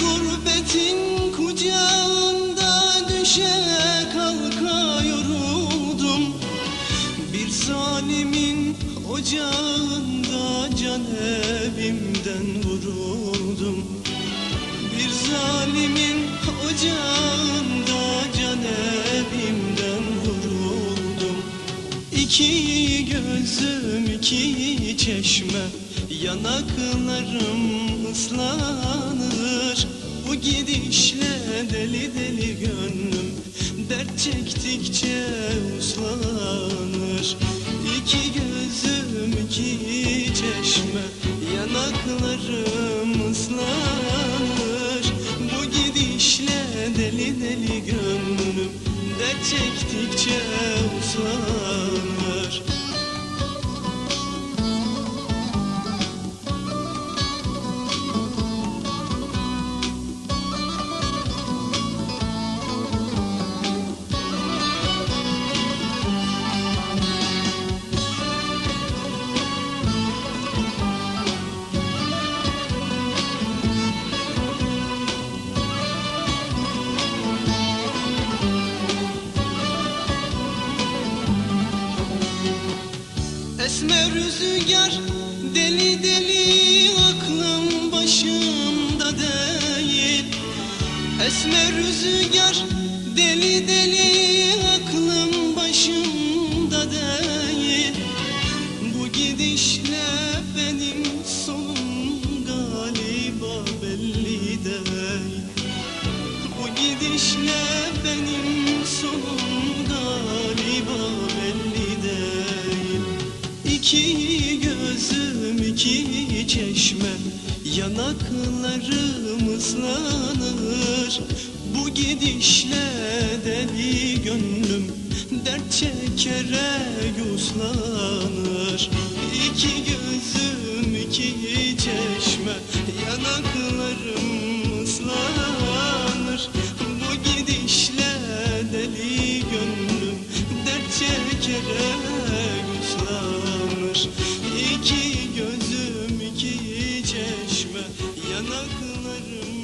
Gurbetin kucağında düşe kalka yoruldum. Bir zalimin ocağında can evimden vuruldum. Bir zalimin ocağında can evimden vuruldum. İki gözüm iki çeşme yanaklarım ıslanır çektikçe uslanır. İki gözüm iki çeşme Yanaklarım ıslanır. Bu gidişle deli deli gönlüm Dert çektikçe uslanır Esmer rüzgar deli deli aklım başımda değil. Esmer rüzgar deli deli aklım başımda değil. Bu gidişle benim sonum galiba belli değil. Bu gidişle İki gözüm iki çeşme Yanaklarım ıslanır Bu gidişle deli gönlüm Dert çekerek uslanır İki gözüm iki çeşme Yanaklarım ıslanır Bu gidişle deli gönlüm Dert çekerek Yanaklarım